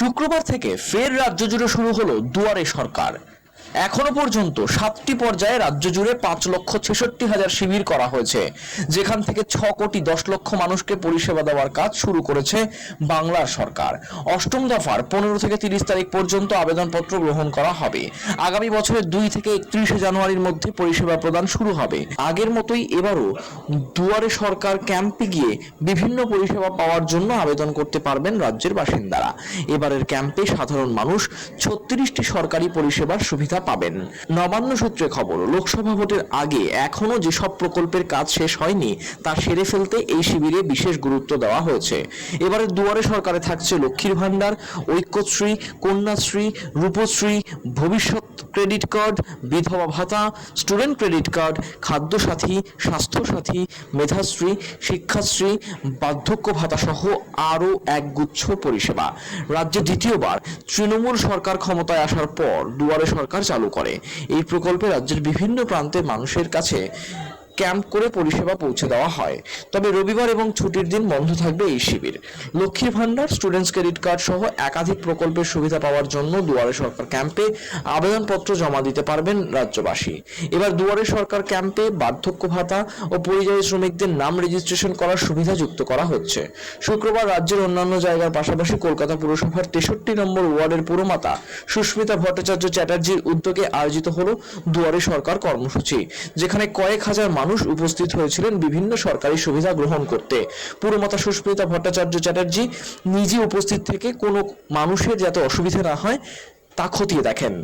শুক্রবার থেকে ফের রাজ্য জুড়ে শুরু হলো দুয়ারে সরকার। এখনও পর্যন্ত সাতটি পর্যায়ে রাজ্য জুড়ে পাঁচ লক্ষ ছেষট্টি হাজার শিবির করা হয়েছে, যেখান থেকে ছ কোটি দশ লক্ষ মানুষকে পরিষেবা দেওয়ার কাজ শুরু করেছে বাংলার সরকার। অষ্টম দফার পনেরো থেকে তিরিশ তারিখ পর্যন্ত আবেদনপত্র গ্রহণ করা হবে। আগামী বছরের দুই থেকে একত্রিশে জানুয়ারির মধ্যে পরিষেবা প্রদান শুরু হবে। আগের মতোই এবারও দুয়ারে সরকার ক্যাম্পে গিয়ে বিভিন্ন পরিষেবা পাওয়ার জন্য আবেদন করতে পারবেন রাজ্যের বাসিন্দারা। এবারের ক্যাম্পে সাধারণ মানুষ ছত্রিশটি সরকারি পরিষেবার সুবিধা পাবেন। নবান্ন সূত্রে খবর, লোকসভা ভোটের আগে এখনও যেসব প্রকল্পের কাজ শেষ হয়নি, তা সেরে ফেলতে এই শিবিরে বিশেষ গুরুত্ব দেওয়া হয়েছে। এবারে দুয়ারে সরকারে থাকছে লক্ষ্মীর ভাণ্ডার, ঐক্যশ্রী, কন্যাশ্রী, রূপশ্রী, ভবিষ্যৎ ক্রেডিট কার্ড, বিধবা ভাতা, student credit card, Khadyasathi Swasthyasathi Medhashree, Shikshashree, বার্ধক্য ভাতা সহ আরও একগুচ্ছ পরিষেবা। রাজ্যে দ্বিতীয়বার তৃণমূল সরকার ক্ষমতায় আসার পর দুয়ারে সরকার চালু করে। এই প্রকল্পে রাজ্যের বিভিন্ন প্রান্তে মানুষের কাছে ক্যাম্প করে পরিষেবা পৌঁছে দেওয়া হয়। তবে রবিবার এবং ছুটির দিন বন্ধ থাকবে এই শিবির। লক্ষ্মীর ভান্ডার স্টুডেন্টস ক্রেডিট কার্ড সহ একাধিক প্রকল্পের সুবিধা পাওয়ার জন্য দুয়ারে সরকার ক্যাম্পে আবেদনপত্র জমা দিতে পারবেন রাজ্যবাসী। এবার দুয়ারে সরকার ক্যাম্পে বার্ধক্য ভাতা ও পরিযায়ী শ্রমিকদের নাম রেজিস্ট্রেশন করার সুবিধা যুক্ত করা হচ্ছে। শুক্রবার রাজ্যের অন্যান্য জায়গার পাশাপাশি কলকাতা পুরসভার তেষট্টি নম্বর ওয়ার্ডের পুরমাতা সুস্মিতা ভট্টাচার্য চ্যাটার্জির উদ্যোগে আয়োজিত হলো দুয়ারে সরকার কর্মসূচি, যেখানে কয়েক হাজার মানুষ উপস্থিত হয়েছিলেন বিভিন্ন সরকারি সুবিধা গ্রহণ করতে। পুরমাতা সুস্মিতা ভট্টাচার্য চ্যাটার্জি নিজে উপস্থিত থেকে কোনো মানুষের যাতে অসুবিধা না হয়, তা খতিয়ে দেখেন।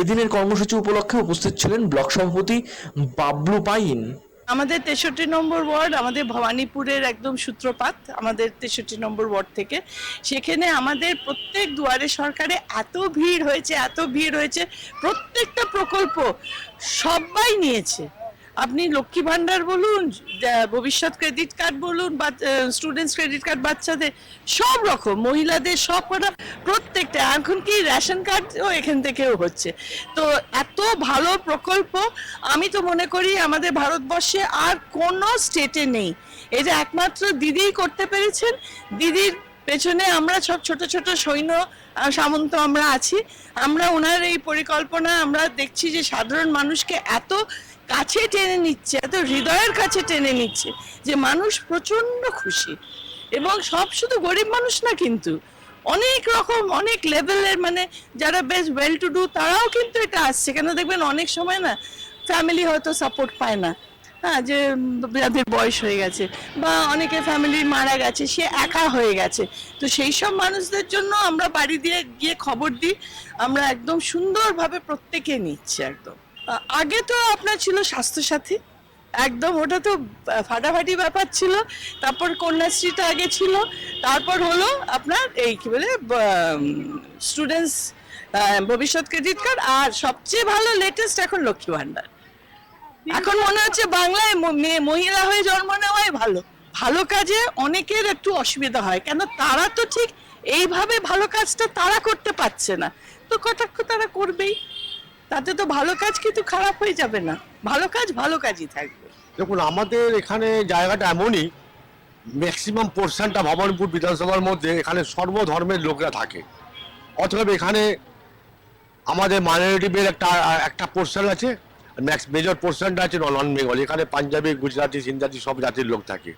এদিনের কর্মসূচি উপলক্ষে উপস্থিত ছিলেন ব্লক সভাপতি বাবলু পাইন। আমাদের তেষট্টি নম্বর ওয়ার্ড আমাদের ভবানীপুরের একদম সূত্রপাত, আমাদের তেষট্টি নম্বর ওয়ার্ড থেকে। সেখানে আমাদের প্রত্যেক দুয়ারে সরকারে এত ভিড় হয়েছে, এত ভিড় হয়েছে, প্রত্যেকটা প্রকল্প সবাই নিয়েছে। আপনি লক্ষ্মী ভাণ্ডার বলুন ভবিষ্যৎ ক্রেডিট কার্ড বলুন, বা স্টুডেন্টস ক্রেডিট কার্ড বাচ্চাদের সব রকম, মহিলাদের সব কটা, প্রত্যেকটা। এখন কি রেশন কার্ডও এখান থেকেও হচ্ছে। তো এত ভালো প্রকল্প, আমি তো মনে করি আমাদের ভারতবর্ষে আর কোনো স্টেটে নেই। এটা একমাত্র দিদিই করতে পেরেছেন, দিদির পেছনে আমরা সব ছোট ছোট সৈন্য সামন্ত আমরা আছি। আমরা ওনার এই পরিকল্পনা, আমরা দেখছি যে সাধারণ মানুষকে এত কাছে টেনে নিচ্ছে, এত হৃদয়ের কাছে টেনে নিচ্ছে যে মানুষ প্রচণ্ড খুশি। এবং সব শুধু গরিব মানুষ না কিন্তু, অনেক রকম, অনেক লেভেলের মানে যারা বেশ ওয়েল টু ডু তারাও কিন্তু এটা আসছে। কেন দেখবেন অনেক সময় না ফ্যামিলি হয়তো সাপোর্ট পায় না। হ্যাঁ যে যাদের বয়স হয়ে গেছে বা অনেকে ফ্যামিলি মারা গেছে, সে একা হয়ে গেছে। তো সেই সব মানুষদের জন্য আমরা বাড়ি দিয়ে গিয়ে খবর দিই, আমরা একদম সুন্দরভাবে প্রত্যেকে নিচ্ছি একদম। আগে তো আপনার ছিল স্বাস্থ্যসাথী, একদম ওটা তো ফাটাফাটি ব্যাপার ছিল, তারপর কন্যাশ্রীটা আগে ছিল, তারপর হলো আপনার এই কি বলে স্টুডেন্টস ভবিষ্যৎ ক্রেডিট কার্ড আর সবচেয়ে ভালো লেটেস্ট এখন লক্ষ্মী ভাণ্ডার এখন মনে হচ্ছে বাংলায় মেয়ে মহিলা হয়ে জন্ম নেওয়াই ভালো। ভালো কাজে অনেকের একটু অসুবিধা হয়, কেন তারা তো ঠিক এইভাবে ভালো কাজটা তারা করতে পারছে না। তো কটাক্ষ তারা করবেই। তাতে তো ভালো কাজ কিন্তু খারাপ হয়ে যাবে না। ভালো কাজ ভালো কাজই থাকবে। দেখুন, আমাদের এখানে জায়গাটা এমনই ম্যাক্সিমাম পোর্শনটা ভবানীপুর বিধানসভার মধ্যে এখানে সর্বধর্মের লোকরা থাকে। অথবা এখানে আমাদের মাইনরিটিদের একটা একটা পোর্শন আছে। ম্যাক্স মেজর পোর্শনটা আছে নন বেঙ্গল এখানে পাঞ্জাবি গুজরাটি সিন্ধাতি সব জাতির লোক থাকে।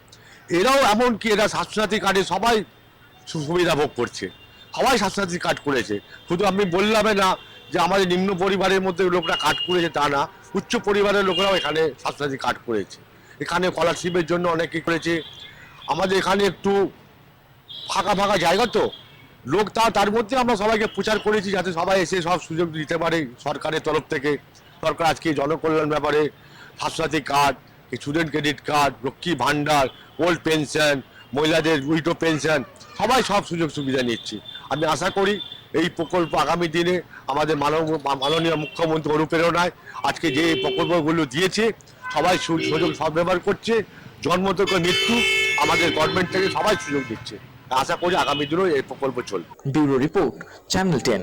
এরাও এমনকি এরা স্বাস্থ্যসাথী কার্ডে সবাই সুবিধা ভোগ করছে। সবাই স্বাস্থ্যসাথী কার্ড করেছে। শুধু আমি বললাম না যে আমাদের নিম্ন পরিবারের মধ্যে লোকরা কার্ড করেছে তা না, উচ্চ পরিবারের লোকরাও এখানে স্বাস্থ্যসাথী কার্ড করেছে। এখানে স্কলারশিপের জন্য অনেকে করেছে। আমাদের এখানে একটু ফাঁকা ফাঁকা জায়গা তো। লোক তা তার মধ্যে আমরা সবাইকে প্রচার করেছি যাতে সবাই এসে সব সুযোগ দিতে পারে সরকারের তরফ থেকে। সরকার আজকে জনকল্যাণ ব্যাপারে Swasthyasathi card student credit card Lakshmi Bhandar old pension মহিলাদের উইডো পেনশন সবাই সব সুযোগ সুবিধা নিচ্ছে। আমি আশা করি এই প্রকল্প আগামী দিনে আমাদের মানব, মাননীয় মুখ্যমন্ত্রী অনুপ্রেরণায় আজকে যে প্রকল্পগুলো দিয়েছে, সবাই সুযোগ সদ্ব্যবহার করছে, জন্ম থেকে মৃত্যু আমাদের গভর্নমেন্ট থেকে সবাই সুযোগ দিচ্ছে। আশা করি আগামী দিনেও এই প্রকল্প চলবে। Bureau report, channel ten.